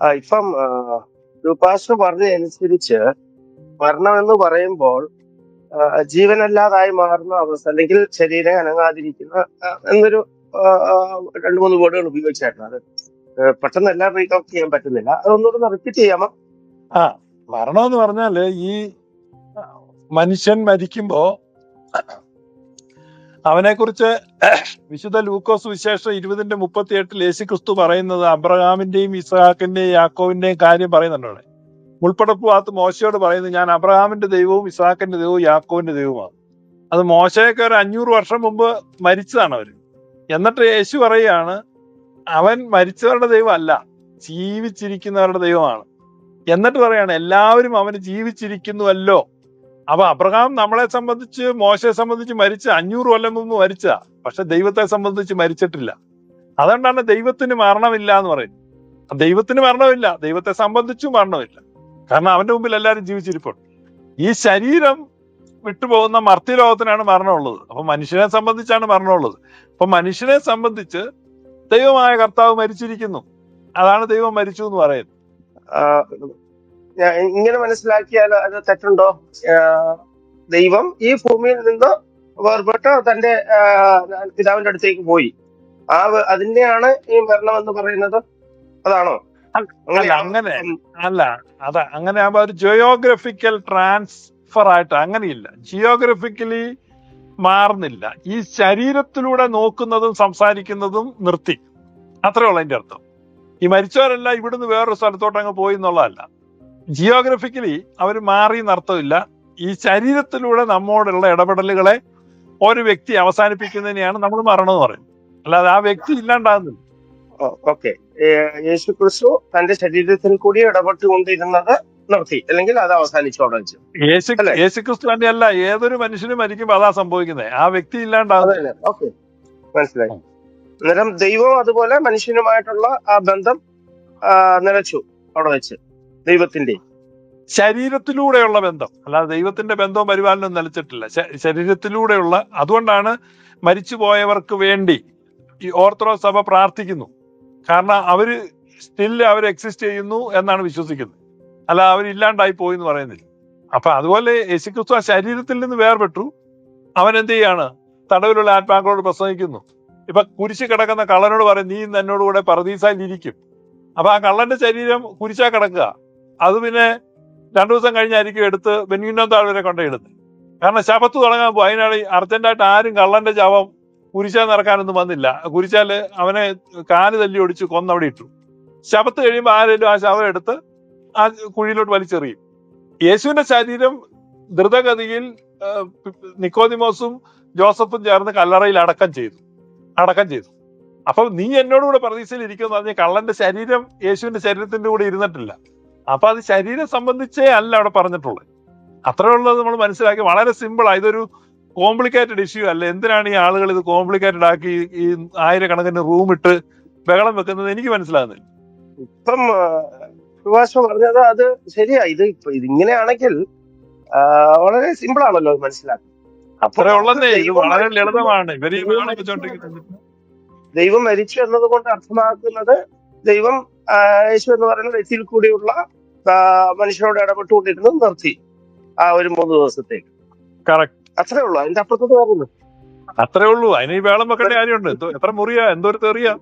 ഇപ്പം പാസ്റ്റർ പറഞ്ഞതനുസരിച്ച് മരണം എന്ന് പറയുമ്പോൾ ജീവനല്ലാതായി മാറുന്ന അവസ്ഥ അല്ലെങ്കിൽ ശരീരം അനങ്ങാതിരിക്കുന്ന എന്നൊരു രണ്ട് മൂന്ന് വേർഡുകൾ ഉപയോഗിച്ചായിരുന്നു. അത് പെട്ടെന്ന് എല്ലാം റീകോപ്പ് ചെയ്യാൻ പറ്റുന്നില്ല. അതൊന്നുകൂടെ റിപ്പീറ്റ് ചെയ്യാമോ? ആ മരണം എന്ന് പറഞ്ഞാൽ ഈ മനുഷ്യൻ മരിക്കുമ്പോ അവനെ കുറിച്ച് വിശുദ്ധ ലൂക്കോസ് വിശേഷം ഇരുപതിന്റെ മുപ്പത്തി എട്ടിൽ യേശു ക്രിസ്തു പറയുന്നത് അബ്രഹാമിന്റെയും ഇസ്ഹാക്കിന്റെയും യാക്കോവിന്റെയും കാര്യം പറയുന്നുണ്ട് അവിടെ ഉൾപ്പെടപ്പ് ഭാഗത്ത് മോശയോട് പറയുന്നത് ഞാൻ അബ്രഹാമിന്റെ ദൈവവും ഇസ്ഹാക്കിന്റെ ദൈവവും യാക്കോവിന്റെ ദൈവവുമാണ്. അത് മോശയൊക്കെ ഒരു അഞ്ഞൂറ് വർഷം മുമ്പ് മരിച്ചതാണ് അവർ എന്നിട്ട് യേശു പറയുകയാണ് അവൻ മരിച്ചവരുടെ ദൈവമല്ല ജീവിച്ചിരിക്കുന്നവരുടെ ദൈവമാണ്. എന്നിട്ട് പറയാണ് എല്ലാവരും അവന് ജീവിച്ചിരിക്കുന്നുവല്ലോ. അപ്പൊ അബ്രഹാം നമ്മളെ സംബന്ധിച്ച് മോശയെ സംബന്ധിച്ച് മരിച്ച അഞ്ഞൂറ് കൊല്ലം മുമ്പ് മരിച്ച പക്ഷെ ദൈവത്തെ സംബന്ധിച്ച് മരിച്ചിട്ടില്ല. അതുകൊണ്ടാണ് ദൈവത്തിന് മരണമില്ല എന്ന് പറയുന്നത്. ദൈവത്തിന് മരണമില്ല ദൈവത്തെ സംബന്ധിച്ചും മരണമില്ല. കാരണം അവന്റെ മുമ്പിൽ എല്ലാവരും ജീവിച്ചിരിപ്പുണ്ട്. ഈ ശരീരം വിട്ടുപോകുന്ന മർത്യലോകത്തിനാണ് മരണമുള്ളത്. അപ്പൊ മനുഷ്യനെ സംബന്ധിച്ചാണ് മരണമുള്ളത്. അപ്പൊ മനുഷ്യനെ സംബന്ധിച്ച് ദൈവമായ കർത്താവ് മരിച്ചിരിക്കുന്നു. അതാണ് ദൈവം മരിച്ചു എന്ന് പറയുന്നത്. ഇങ്ങനെ മനസ്സിലാക്കിയാൽ അത് തെറ്റുണ്ടോ? ദൈവം ഈ ഭൂമിയിൽ നിന്ന് വേർപെട്ട് തന്റെ പിതാവിന്റെ അടുത്തേക്ക് പോയി. ആ അതിന്റെയാണ് അതിനെയാണ് ഈ മരണം എന്ന് പറയുന്നത്. അതാണോ? അല്ല അങ്ങനെ അല്ല അതാ അങ്ങനെ ആവുമ്പോ ഒരു ജിയോഗ്രഫിക്കൽ ട്രാൻസ്ഫർ ആയിട്ട് അങ്ങനെയില്ല. ജിയോഗ്രഫിക്കലി മാറുന്നില്ല. ഈ ശരീരത്തിലൂടെ നോക്കുന്നതും സംസാരിക്കുന്നതും നിർത്തി. അത്രേ ഉള്ളൂ അതിന്റെ അർത്ഥം. ഈ മരിച്ചവരല്ല ഇവിടുന്ന് വേറൊരു സ്ഥലത്തോട്ട് അങ്ങ് പോയി എന്നുള്ളതല്ല. ജിയോഗ്രഫിക്കലി അവർ മാറി എന്നർത്ഥമില്ല ഈ ശരീരത്തിലൂടെ നമ്മോടുള്ള ഇടപെടലുകളെ ഒരു വ്യക്തി അവസാനിപ്പിക്കുന്നതിനെയാണ് നമ്മൾ മരണം എന്ന് പറയുന്നത്. അല്ലാതെ ആ വ്യക്തി ഇല്ലാണ്ടാകുന്നില്ല. ഓക്കെ. യേശു ക്രിസ്തു തന്റെ ശരീരത്തിൽ കൂടി ഇടപെട്ടുകൊണ്ടിരുന്നത് നിർത്തി. അല്ലെങ്കിൽ അത് അവസാനിച്ചു യേശു യേശു ക്രിസ്തു തന്നെ അല്ല ഏതൊരു മനുഷ്യനും മരിക്കുമ്പോൾ അതാ സംഭവിക്കുന്നത് ആ വ്യക്തി ഇല്ലാണ്ടാകുന്നില്ല. ഓക്കെ. മനസ്സിലായി. അന്നേരം ദൈവം അതുപോലെ മനുഷ്യനുമായിട്ടുള്ള ആ ബന്ധം നിലച്ചു അവിടെ വെച്ച്. ദൈവത്തിന്റെ ശരീരത്തിലൂടെയുള്ള ബന്ധം. അല്ലാതെ ദൈവത്തിന്റെ ബന്ധവും പരിപാലനവും നിലച്ചിട്ടില്ല. ശരീരത്തിലൂടെയുള്ള അതുകൊണ്ടാണ് മരിച്ചുപോയവർക്ക് വേണ്ടി ഈ ഓർത്തഡോക്സ് സഭ പ്രാർത്ഥിക്കുന്നു. കാരണം അവർ സ്റ്റിൽ അവർ എക്സിസ്റ്റ് ചെയ്യുന്നു എന്നാണ് വിശ്വസിക്കുന്നത്. അല്ല അവരില്ലാണ്ടായി പോയി എന്ന് പറയുന്നില്ല. അപ്പൊ അതുപോലെ യേശുക്രിസ്തു ആ ശരീരത്തിൽ നിന്ന് വേർപെട്ടു. അവൻ എന്ത് ചെയ്യാണ്? തടവിലുള്ള ആത്മാക്കളോട് പ്രസംഗിക്കുന്നു. ഇപ്പൊ കുരിശ് കിടക്കുന്ന കള്ളനോട് പറയും നീ എന്നോട് കൂടെ പറദീസായിൽ ഇരിക്കും അപ്പൊ ആ കള്ളന്റെ ശരീരം കുരിശാ കിടക്കുക. അത് പിന്നെ രണ്ടു ദിവസം കഴിഞ്ഞായിരിക്കും എടുത്ത് ബെന്യൂനം താഴ്വരെ കൊണ്ടെടുത്ത് കാരണം ശപത്ത് തുടങ്ങാൻ പോകും അതിനാണ് അർജന്റായിട്ട് ആരും കള്ളന്റെ ശവം കുരിശാൻ നടക്കാനൊന്നും വന്നില്ല. കുരിശാൽ അവനെ കാൽ തല്ലി ഒടിച്ച് കൊന്നവിടെ ഇട്ടു. ശപത്ത് കഴിയുമ്പോൾ ആരെങ്കിലും ആ ശവം എടുത്ത് ആ കുഴിയിലോട്ട് വലിച്ചെറിയും. യേശുവിന്റെ ശരീരം ദ്രുതഗതിയിൽ നിക്കോദിമോസും ജോസഫും ചേർന്ന് കല്ലറയിൽ അടക്കം ചെയ്തു. അടക്കം ചെയ്തു. അപ്പൊ നീ എന്നോടുകൂടെ പ്രതീക്ഷയിൽ ഇരിക്കുമെന്ന് പറഞ്ഞാൽ കള്ളന്റെ ശരീരം യേശുവിന്റെ ശരീരത്തിന്റെ കൂടെ ഇരുന്നിട്ടില്ല. അപ്പൊ അത് ശരീരം സംബന്ധിച്ചേ അല്ല അവിടെ പറഞ്ഞിട്ടുള്ളത്. അത്രേ ഉള്ളത് നമ്മൾ മനസ്സിലാക്കി. വളരെ സിമ്പിൾ ഇതൊരു കോംപ്ലിക്കേറ്റഡ് ഇഷ്യൂ അല്ല. എന്തിനാണ് ഈ ആളുകൾ ഇത് കോംപ്ലിക്കേറ്റഡ് ആക്കി ഈ ആയിരക്കണക്കിന് റൂം ഇട്ട് ബഹളം വെക്കുന്നത് എനിക്ക് മനസ്സിലാകുന്നില്ല ഇപ്പം സുഭാഷ് പറഞ്ഞത് അത് ശരിയാ. ഇത് ഇപ്പൊ ഇതിങ്ങനെയാണെങ്കിൽ വളരെ സിമ്പിൾ ആണല്ലോ മനസ്സിലാക്കി അത്രേ ഉള്ളതേ ഇത് ദൈവം വളരെ മരിച്ചു ലളിതമാണ്. ദൈവം മരിച്ചു എന്നതുകൊണ്ട് അർത്ഥമാക്കുന്നത് ദൈവം യേശു എന്ന് പറയുന്ന വ്യക്തിയിൽ കൂടിയുള്ള മനുഷ്യനോട് ഇടപെട്ടുകൊണ്ടിരുന്നു ഇടപെട്ടുകൊണ്ടിരുന്നത് നിർത്തി ആ ഒരു മൂന്ന് ദിവസത്തേക്ക്. അത്രേ ഉള്ളൂ. അതിന്റെ അപ്പുറത്ത് വരുന്നു അത്രേ ഉള്ളൂ. അതിന് ഈ വേളം വെക്കേണ്ട കാര്യമുണ്ട്. എത്ര മുറിയാ? എന്തോ ഒരു തെറിയാ.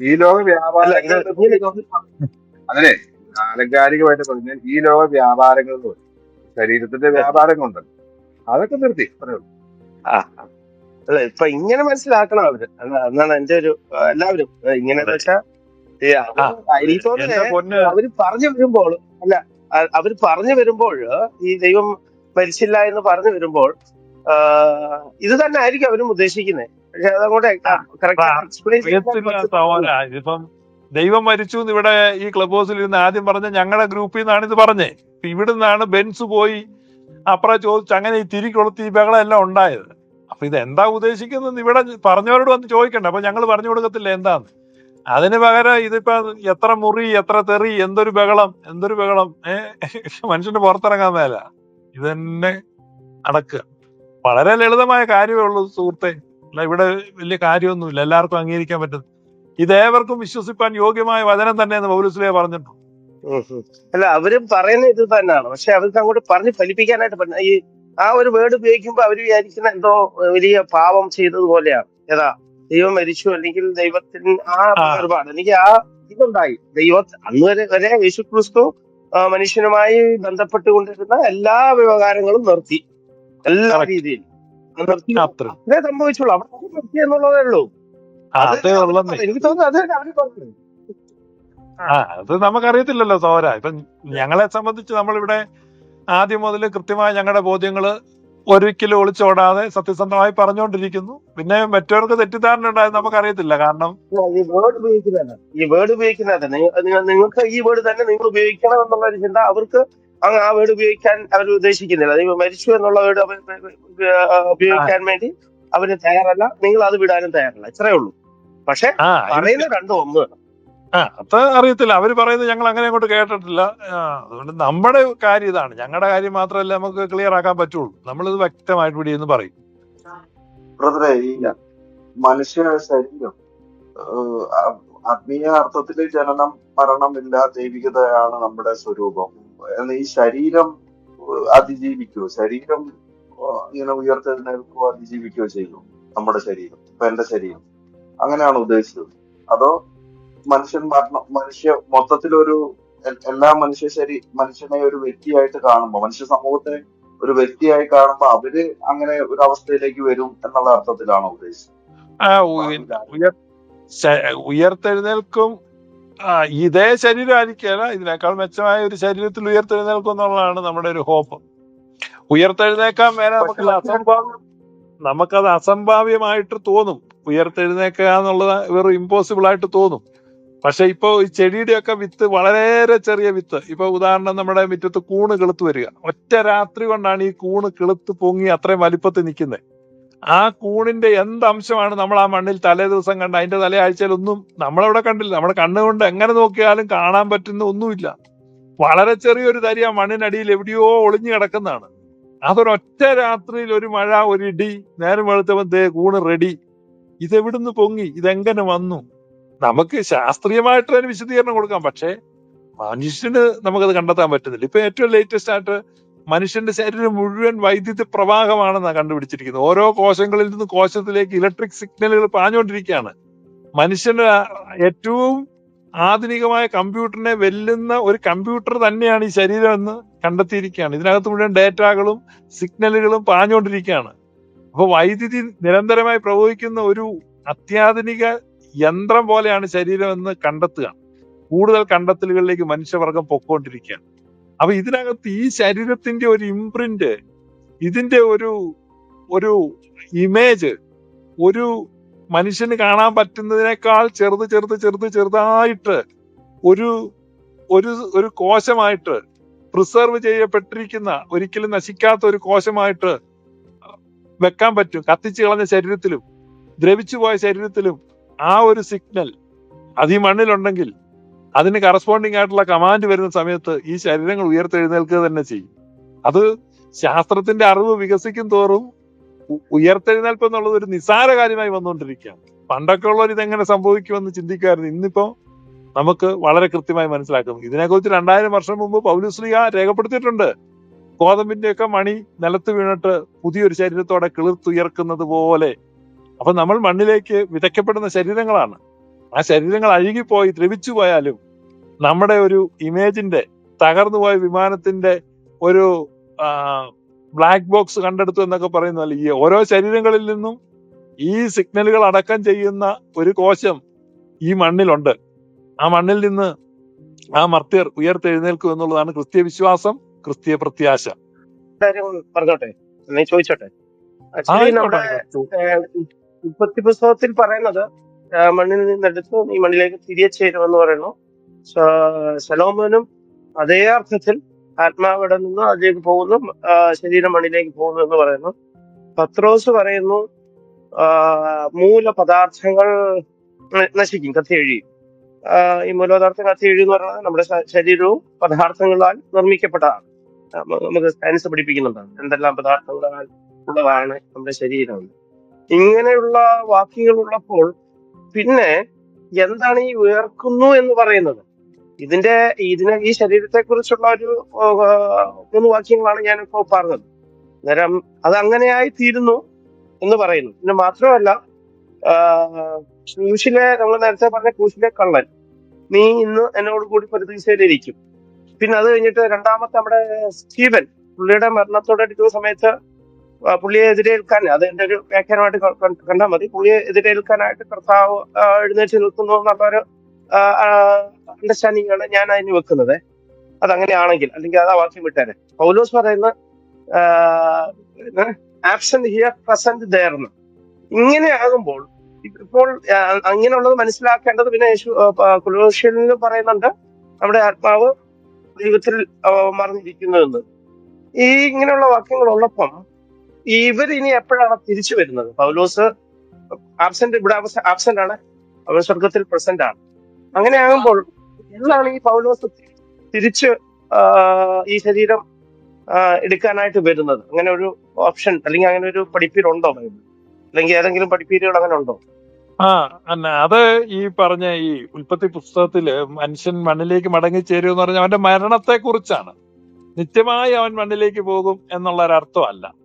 ഈ ലോക വ്യാപാരങ്ങൾ അതിനെ ആലങ്കാരികമായിട്ട് പറഞ്ഞാൽ ഈ ലോക വ്യാപാരങ്ങൾ എന്ന് പറയും. ശരീരത്തിന്റെ അതൊക്കെ നിർത്തി. പറയുള്ളൂ. അല്ല ഇപ്പൊ ഇങ്ങനെ മനസ്സിലാക്കണം അവർ. എന്നാണ് എന്റെ ഒരു എല്ലാവരും. ഇങ്ങനെ അതെ. എനിക്ക് അവർ പറഞ്ഞു വരുമ്പോൾ അല്ല അവർ പറഞ്ഞു വരുമ്പോൾ ഈ ദൈവം മരിച്ചില്ല എന്ന് പറഞ്ഞു വരുമ്പോൾ ഇത് തന്നെ ആയിരിക്കും അവരും ഉദ്ദേശിക്കുന്നത് പക്ഷെ അതങ്ങോട്ട് എക്സ്പ്ലെയിൻ ദൈവം മരിച്ചു എന്ന് ഇവിടെ ഈ ക്ലബ് ഹൗസിൽ ഇരുന്ന് ആദ്യം പറഞ്ഞ ഞങ്ങളുടെ ഗ്രൂപ്പിൽ നിന്നാണ് ഇത് പറഞ്ഞേ. ഇവിടെ നിന്നാണ് ബെൻസ് പോയി അപ്പുറം ചോദിച്ചു അങ്ങനെ ഈ തിരി കൊളുത്തി ഈ ബഹളം എല്ലാം ഉണ്ടായത്. അപ്പൊ ഇത് എന്താ ഉദ്ദേശിക്കുന്നത് ഇവിടെ പറഞ്ഞവരോട് വന്ന് ചോദിക്കണ്ട. അപ്പൊ ഞങ്ങൾ പറഞ്ഞു കൊടുക്കത്തില്ല എന്താന്ന്? അതിന് പകരം ഇതിപ്പോ എത്ര മുറി എത്ര തെറി എന്തൊരു ബഹളം എന്തൊരു ബഹളം. ഏഹ് മനുഷ്യന്റെ പുറത്തിറങ്ങാൻ മേല. ഇത് തന്നെ അടക്കുക വളരെ ലളിതമായ കാര്യമേ ഉള്ളൂ സുഹൃത്തെ. അല്ല ഇവിടെ വലിയ കാര്യമൊന്നുമില്ല. എല്ലാവർക്കും അംഗീകരിക്കാൻ പറ്റും. ഇതേവർക്കും വിശ്വസിപ്പാൻ യോഗ്യമായ വചനം തന്നെ എന്ന് പൗലുസ്ലിയ പറഞ്ഞിട്ടുണ്ട്. അല്ല അവരും പറയുന്ന ഇത് തന്നെയാണ്. പക്ഷെ അവർക്ക് അങ്ങോട്ട് പറഞ്ഞ് ഫലിപ്പിക്കാനായിട്ട് പറ്റുന്ന ഈ ആ ഒരു വേർഡ് ഉപയോഗിക്കുമ്പോൾ അവർ വിചാരിക്കുന്ന എന്തോ വലിയ പാവം ചെയ്തതുപോലെയാണ്. ഏതാ? ദൈവം മരിച്ചു അല്ലെങ്കിൽ ദൈവത്തിന് ആ ഒരുപാട്. എനിക്ക് ആ ഇതുണ്ടായി. ദൈവ അന്ന് വരെ വരെ യേശു ക്രിസ്തു മനുഷ്യനുമായി ബന്ധപ്പെട്ടുകൊണ്ടിരുന്ന എല്ലാ വ്യവഹാരങ്ങളും നിർത്തി. എല്ലാ രീതിയിൽ നിർത്തി. അത്ര. സംഭവിച്ചുള്ളൂ. അവിടെ നിർത്തി എന്നുള്ളതേ ഉള്ളൂ. എനിക്ക് തോന്നുന്നു അത് അവർ പറഞ്ഞു. ആ അത് നമുക്കറിയത്തില്ലല്ലോ സോര ഇപ്പൊ ഞങ്ങളെ സംബന്ധിച്ച് നമ്മളിവിടെ ആദ്യം മുതൽ കൃത്യമായ ഞങ്ങളുടെ ബോധ്യങ്ങൾ ഒരിക്കലും ഒളിച്ചോടാതെ സത്യസന്ധമായി പറഞ്ഞുകൊണ്ടിരിക്കുന്നു പിന്നെ മറ്റവർക്ക് തെറ്റിദ്ധാരണ ഉണ്ടായത് നമുക്കറിയത്തില്ല. കാരണം ഈ വേർഡ് ഉപയോഗിക്കുന്നതാണ് ഈ വേർഡ് ഉപയോഗിക്കുന്നത് നിങ്ങൾക്ക് ഈ വേർഡ് തന്നെ നിങ്ങൾ ഉപയോഗിക്കണം എന്നുള്ള ഒരു ചിന്ത അവർക്ക് ആ വേർഡ് ഉപയോഗിക്കാൻ അവർ ഉദ്ദേശിക്കുന്നില്ല. ദൈവം മരിച്ചു എന്നുള്ള വേർഡ് അവർ ഉപയോഗിക്കാൻ വേണ്ടി അവർ തയ്യാറല്ല. നിങ്ങൾ അത് വിടാനും തയ്യാറല്ല. ഇത്രേ ഉള്ളൂ. പക്ഷെ പറയുന്ന രണ്ടും ഒന്ന് അത് അറിയത്തില്ല. അവർ പറയുന്നത് ഞങ്ങൾ അങ്ങനെ അങ്ങോട്ട് കേട്ടിട്ടില്ല. അതുകൊണ്ട് നമ്മുടെ കാര്യം ഇതാണ്. ഞങ്ങളുടെ കാര്യം മാത്രമല്ല നമുക്ക് ക്ലിയർ ആക്കാൻ പറ്റുള്ളൂ. നമ്മളിത് വ്യക്തമായിട്ട് ഇവിടെ എന്ന് പറയും. മനുഷ്യ ശരീരം ആത്മീയ അർത്ഥത്തിൽ ജനനം മരണമില്ല ദൈവികതയാണ് നമ്മുടെ സ്വരൂപം. ഈ ശരീരം അതിജീവിക്കോ ശരീരം ഇങ്ങനെ ഉയർത്തെഴുന്നേൽക്കോ അതിജീവിക്കോ ചെയ്യും നമ്മുടെ ശരീരം ഇപ്പൊ എന്റെ ശരീരം. അങ്ങനെയാണ് ഉദ്ദേശിച്ചത്? അതോ മനുഷ്യൻ മരണം മനുഷ്യ മൊത്തത്തിലൊരു എല്ലാ മനുഷ്യ ശരി മനുഷ്യനെ ഒരു വ്യക്തിയായിട്ട് കാണുമ്പോ മനുഷ്യ സമൂഹത്തെ ഒരു വ്യക്തിയായി കാണുമ്പോ അവർ അങ്ങനെ ഒരു അവസ്ഥയിലേക്ക് വരും എന്നുള്ള അർത്ഥത്തിലാണ് ഉദ്ദേശിച്ചത്. ഉയർത്തെഴുന്നേൽക്കും ഇതേ ശരീരം ആയിരിക്കല ഇതിനേക്കാൾ മെച്ചമായ ഒരു ശരീരത്തിൽ ഉയർത്തെഴുന്നേൽക്കും എന്നുള്ളതാണ് നമ്മുടെ ഒരു ഹോപ്പ്. ഉയർത്തെഴുന്നേക്കാൻ മേലെ നമുക്ക് അസംഭാവ്യം നമുക്കത് അസംഭാവ്യമായിട്ട് തോന്നും. ഉയർത്തെഴുന്നേക്കുക എന്നുള്ളത് വെറും ഇമ്പോസിബിൾ ആയിട്ട് തോന്നും. പക്ഷെ ഇപ്പൊ ഈ ചെടിയുടെയൊക്കെ വിത്ത് വളരെ ചെറിയ വിത്ത്. ഇപ്പൊ ഉദാഹരണം നമ്മുടെ മുറ്റത്ത് കൂണ് കിളുത്ത് വരിക. ഒറ്റ രാത്രി കൊണ്ടാണ് ഈ കൂണ് കിളുത്ത് പൊങ്ങി അത്രയും വലിപ്പത്തിൽ നിൽക്കുന്നത്. ആ കൂണിന്റെ എന്ത് അംശമാണ് നമ്മൾ ആ മണ്ണിൽ തലേ ദിവസം കണ്ട അതിന്റെ തലേ ആഴ്ചയിൽ ഒന്നും നമ്മളവിടെ കണ്ടില്ല. നമ്മുടെ കണ്ണുകൊണ്ട് എങ്ങനെ നോക്കിയാലും കാണാൻ പറ്റുന്ന ഒന്നുമില്ല. വളരെ ചെറിയൊരു തരി ആ മണ്ണിനടിയിൽ എവിടെയോ ഒളിഞ്ഞു കിടക്കുന്നതാണ്. അതൊരൊറ്റ രാത്രിയിൽ ഒരു മഴ ഒരു ഇടി നേരം വെളുത്തവൻ ദേ കൂണ് റെഡി ഇതെവിടുന്ന് പൊങ്ങി? ഇതെങ്ങനെ വന്നു? നമുക്ക് ശാസ്ത്രീയമായിട്ട് അതിന് വിശദീകരണം കൊടുക്കാം. പക്ഷേ മനുഷ്യന് നമുക്കത് കണ്ടെത്താൻ പറ്റുന്നില്ല. ഇപ്പൊ ഏറ്റവും ലേറ്റസ്റ്റ് ആയിട്ട് മനുഷ്യന്റെ ശരീരം മുഴുവൻ വൈദ്യുതി പ്രവാഹമാണെന്നാണ് കണ്ടുപിടിച്ചിരിക്കുന്നത്. ഓരോ കോശങ്ങളിൽ നിന്ന് കോശത്തിലേക്ക് ഇലക്ട്രിക് സിഗ്നലുകൾ പാഞ്ഞുകൊണ്ടിരിക്കുകയാണ്. മനുഷ്യന് ഏറ്റവും ആധുനികമായ കമ്പ്യൂട്ടറിനെ വെല്ലുന്ന ഒരു കമ്പ്യൂട്ടർ തന്നെയാണ് ഈ ശരീരം എന്ന് കണ്ടെത്തിയിരിക്കുകയാണ്. ഇതിനകത്ത് മുഴുവൻ ഡേറ്റകളും സിഗ്നലുകളും പാഞ്ഞുകൊണ്ടിരിക്കുകയാണ്. അപ്പൊ വൈദ്യുതി നിരന്തരമായി പ്രവഹിക്കുന്ന ഒരു അത്യാധുനിക യന്ത്രം പോലെയാണ് ശരീരം എന്ന് കണ്ടെത്തുക. കൂടുതൽ കണ്ടെത്തലുകളിലേക്ക് മനുഷ്യവർഗം പൊക്കോണ്ടിരിക്കുകയാണ്. അപ്പൊ ഇതിനകത്ത് ഈ ശരീരത്തിന്റെ ഒരു ഇംപ്രിന്റ് ഇതിന്റെ ഒരു ഒരു ഇമേജ് ഒരു മനുഷ്യന് കാണാൻ പറ്റുന്നതിനേക്കാൾ ചെറുത് ചെറുത് ചെറുത് ചെറുതായിട്ട് ഒരു ഒരു ഒരു കോശമായിട്ട് പ്രിസർവ് ചെയ്യപ്പെട്ടിരിക്കുന്ന ഒരിക്കലും നശിക്കാത്ത ഒരു കോശമായിട്ട് വെക്കാൻ പറ്റും. കത്തിച്ചു കളഞ്ഞ ശരീരത്തിലും ദ്രവിച്ചു പോയ ശരീരത്തിലും ആ ഒരു സിഗ്നൽ അത് ഈ മണ്ണിലുണ്ടെങ്കിൽ അതിന് കറസ്പോണ്ടിങ് ആയിട്ടുള്ള കമാൻഡ് വരുന്ന സമയത്ത് ഈ ശരീരങ്ങൾ ഉയർത്തെഴുന്നേൽക്കുക തന്നെ ചെയ്യും. അത് ശാസ്ത്രത്തിന്റെ അറിവ് വികസിക്കും തോറും ഉയർത്തെഴുന്നേൽപ്പ് എന്നുള്ളത് ഒരു നിസാര കാര്യമായി വന്നുകൊണ്ടിരിക്കുകയാണ്. പണ്ടൊക്കെ ഉള്ളവർ ഇതെങ്ങനെ സംഭവിക്കുമെന്ന് ചിന്തിക്കുമായിരുന്നു. ഇന്നിപ്പോ നമുക്ക് വളരെ കൃത്യമായി മനസ്സിലാക്കും ഇതിനെക്കുറിച്ച് രണ്ടായിരം വർഷം മുമ്പ് പൗലുശ്രീയ രേഖപ്പെടുത്തിയിട്ടുണ്ട്. കോതമ്പിന്റെയൊക്കെ മണി നിലത്ത് വീണിട്ട് പുതിയൊരു ശരീരത്തോടെ കിളിർത്തുയർക്കുന്നത് പോലെ അപ്പൊ നമ്മൾ മണ്ണിലേക്ക് വിതയ്ക്കപ്പെടുന്ന ശരീരങ്ങളാണ്. ആ ശരീരങ്ങൾ അഴുകിപ്പോയി ദ്രവിച്ചു പോയാലും നമ്മുടെ ഒരു ഇമേജിന്റെ തകർന്നുപോയ വിമാനത്തിന്റെ ഒരു ബ്ലാക്ക് ബോക്സ് കണ്ടെടുത്തു എന്നൊക്കെ പറയുന്നതല്ല ഈ ഓരോ ശരീരങ്ങളിൽ നിന്നും ഈ സിഗ്നലുകൾ അടക്കം ചെയ്യുന്ന ഒരു കോശം ഈ മണ്ണിലുണ്ട്. ആ മണ്ണിൽ നിന്ന് ആ മർത്യർ ഉയർത്തെഴുന്നേൽക്കും എന്നുള്ളതാണ് ക്രിസ്തീയ വിശ്വാസം ക്രിസ്തീയ പ്രത്യാശ പറഞ്ഞോട്ടെ? ചോദിച്ചോട്ടെ? നമ്മുടെ ഉൽപ്പത്തി പുസ്തകത്തിൽ പറയുന്നത് മണ്ണിൽ നിന്നെടുത്ത് ഈ മണ്ണിലേക്ക് തിരികെ ചേരുമെന്ന് പറയുന്നു. സലോമോനും അതേ അർത്ഥത്തിൽ ആത്മാവിടെ നിന്ന് അതിലേക്ക് പോകുന്നു ശരീരം മണ്ണിലേക്ക് പോകുന്നു എന്ന് പറയുന്നു. പത്രോസ് പറയുന്നു ആ, മൂലപദാർത്ഥങ്ങൾ ന- നശിക്കും കത്തി എഴിയും ആ, ഈ മൂലപദാർത്ഥം കത്തി എഴുതി എന്ന് പറയുന്നത് നമ്മുടെ ശരീരവും പദാർത്ഥങ്ങളാൽ നിർമ്മിക്കപ്പെട്ടതാണ്. നമുക്ക് സയൻസ് പഠിപ്പിക്കുന്നുണ്ടാണ് എന്തെല്ലാം പദാർത്ഥങ്ങളാൽ ഉള്ളതാണ് നമ്മുടെ ശരീരം ഇങ്ങനെയുള്ള വാക്യങ്ങൾ ഉള്ളപ്പോൾ പിന്നെ എന്താണ് ഈ ഉയർക്കുന്നു എന്ന് പറയുന്നത്? ഇതിന്റെ ഇതിനെ ഈ ശരീരത്തെ കുറിച്ചുള്ള ഒരു മൂന്ന് വാക്യങ്ങളാണ് ഞാനിപ്പോ പറഞ്ഞത്. അന്നേരം അത് അങ്ങനെയായി തീരുന്നു എന്ന് പറയുന്നു. പിന്നെ മാത്രമല്ല ക്രൂശിലെ നമ്മൾ നേരത്തെ പറഞ്ഞ ക്രൂശിലെ കള്ളൻ നീ ഇന്ന് എന്നോട് കൂടി പ്രതിസേലിരിക്കും. പിന്നെ അത് കഴിഞ്ഞിട്ട് രണ്ടാമത്തെ നമ്മുടെ സ്റ്റീവൻ പുള്ളിയുടെ മരണത്തോടെ എടുക്കുന്ന സമയത്ത് പുള്ളിയെ എതിരേൽക്കാൻ അത് എന്റെ ഒരു വ്യാഖ്യാനമായിട്ട് കണ്ടാൽ മതി. പുള്ളിയെ എതിരേൽക്കാനായിട്ട് കർത്താവ് എഴുന്നേറ്റ് നിൽക്കുന്നു എന്നുള്ളൊരു അണ്ടർസ്റ്റാൻഡിംഗ് ആണ് ഞാൻ അതിന് വെക്കുന്നത്. അത് അതങ്ങനെയാണെങ്കിൽ അല്ലെങ്കിൽ അത് ആ വാക്യം വിട്ടേരെ. പൗലോസ് പറയുന്ന ആബ്സെന്റ് ഹിയർ പ്രസന്റ് എന്ന്. ഇങ്ങനെ ആകുമ്പോൾ ഇപ്പോൾ അങ്ങനെയുള്ളത് മനസ്സിലാക്കേണ്ടത് പിന്നെ യേശു കുലോഷ്യനിൽ പറയുന്നുണ്ട് നമ്മുടെ ആത്മാവ് ദൈവത്തിൽ എന്ന്. ഈ ഇങ്ങനെയുള്ള വാക്യങ്ങൾ ഇവർ ഇനി എപ്പോഴാണ് തിരിച്ചു വരുന്നത്? പൗലോസ് ആബ്സെന്റ് ഇവിടെ ആബ്സെന്റ് ആണ്. അവർ സ്വർഗത്തിൽ പ്രസന്റ് ആണ്. അങ്ങനെ ആകുമ്പോൾ എന്നാണ് ഈ പൗലോസ് തിരിച്ച് ഈ ശരീരം എടുക്കാനായിട്ട് വരുന്നത്? അങ്ങനെ ഒരു ഓപ്ഷൻ അല്ലെങ്കിൽ അങ്ങനെ ഒരു പഠിപ്പീരുണ്ടോ ബൈബിൾ അല്ലെങ്കിൽ ഏതെങ്കിലും പഠിപ്പീരുകൾ അങ്ങനെ ഉണ്ടോ? ആ അന്ന അത് ഈ പറഞ്ഞ ഈ ഉൽപ്പത്തി പുസ്തകത്തിൽ മനുഷ്യൻ മണ്ണിലേക്ക് മടങ്ങി ചേരും എന്ന് അവന്റെ മരണത്തെ കുറിച്ചാണ് നിത്യമായി അവൻ മണ്ണിലേക്ക് പോകും എന്നുള്ള ഒരർത്ഥമല്ല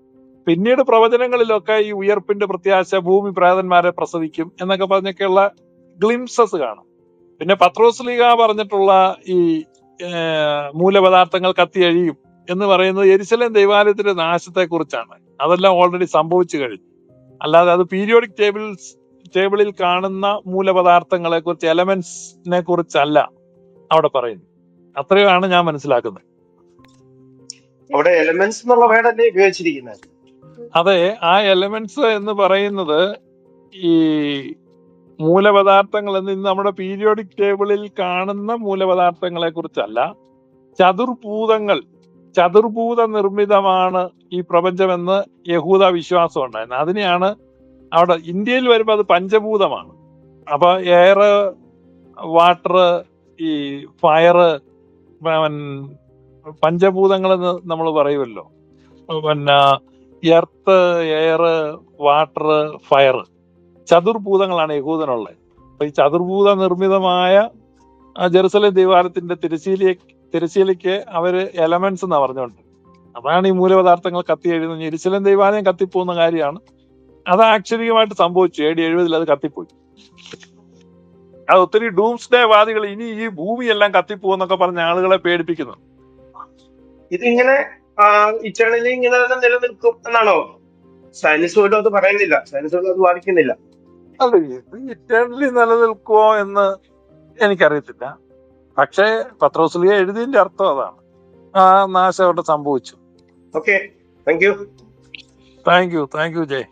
പിന്നീട് പ്രവചനങ്ങളിലൊക്കെ ഈ ഉയർപ്പിന്റെ പ്രത്യാശ ഭൂമി പ്രേതന്മാരെ പ്രസവിക്കും എന്നൊക്കെ പറഞ്ഞൊക്കെയുള്ള ഗ്ലിംസസ് കാണും. പിന്നെ പത്രോസ് ലീഗ പറഞ്ഞിട്ടുള്ള ഈ മൂലപദാർത്ഥങ്ങൾ കത്തിയഴിയും എന്ന് പറയുന്നത് എരിശലം ദൈവാലയത്തിന്റെ നാശത്തെ കുറിച്ചാണ് അതെല്ലാം ഓൾറെഡി സംഭവിച്ചു കഴിഞ്ഞു. അല്ലാതെ അത് പീരിയോഡിക് ടേബിൾസ് ടേബിളിൽ കാണുന്ന മൂലപദാർത്ഥങ്ങളെ കുറിച്ച് എലമെന്റ്സിനെ കുറിച്ചല്ല അവിടെ പറയുന്നത്. അത്രയുമാണ് ഞാൻ മനസ്സിലാക്കുന്നത്. അവിടെ എലമെന്റ്സ് എന്നുള്ള വേർഡല്ലേ ഉപയോഗിച്ചിരിക്കുന്നത്? അതെ ആ എലമെന്റ്സ് എന്ന് പറയുന്നത് ഈ മൂലപദാർത്ഥങ്ങൾ എന്ന് ഇന്ന് നമ്മുടെ പീരിയോഡിക് ടേബിളിൽ കാണുന്ന മൂലപദാർത്ഥങ്ങളെ കുറിച്ചല്ല ചതുർഭൂതങ്ങൾ ചതുർഭൂത നിർമ്മിതമാണ് ഈ പ്രപഞ്ചമെന്ന് യഹൂദ വിശ്വാസം ഉണ്ടായിരുന്നു. അതിനെയാണ് അവിടെ ഇന്ത്യയിൽ വരുമ്പോൾ അത് പഞ്ചഭൂതമാണ്. അപ്പൊ എയർ വാട്ടർ ഈ ഫയർ പഞ്ചഭൂതങ്ങളെന്ന് നമ്മൾ പറയുമല്ലോ. പിന്നെ എർത്ത് എയർ വാട്ടർ ഫയർ. ചതുർഭൂതങ്ങളാണ് യഹൂദനുള്ളത്. അപ്പൊ ഈ ചതുർഭൂത നിർമ്മിതമായ ജെറുസലേം ദേവാലയത്തിന്റെ തിരശീല തിരശീലയ്ക്ക് അവർ എലമെന്റ്സ് എന്നാ പറഞ്ഞുകൊണ്ട്. അതാണ് ഈ മൂലപദാർത്ഥങ്ങൾ കത്തി എഴുതുന്നത്. ജെറുസലേം ദേവാലയം കത്തിപ്പോകുന്ന കാര്യമാണ്. അത് ആക്ഷരികമായിട്ട് സംഭവിച്ചു. ഏടി എഴുപതിൽ അത് കത്തിപ്പോയി. അത് ഒത്തിരി ഡൂംസ് ഡേ വാദികൾ ഇനി ഈ ഭൂമിയെല്ലാം കത്തിപ്പോകുന്നൊക്കെ പറഞ്ഞ ആളുകളെ പേടിപ്പിക്കുന്നു. ഇതിങ്ങനെ ഇറ്റേണലി ഇങ്ങനെ തന്നെ നിലനിൽക്കും എന്നാണോ? സൈനിസോട് അത് പറയുന്നില്ല. സൈനിസോട് അത് വാദിക്കുന്നില്ല. അല്ല ഇത് ഇറ്റേണലി നിലനിൽക്കുമോ എന്ന് എനിക്കറിയത്തില്ല. പക്ഷേ പത്രോസ്ലിയ എഴുതിയതിന്റെ അർത്ഥം അതാണ്. ആ നാശം അവിടെ സംഭവിച്ചു. Okay thank you thank you thank you Jai.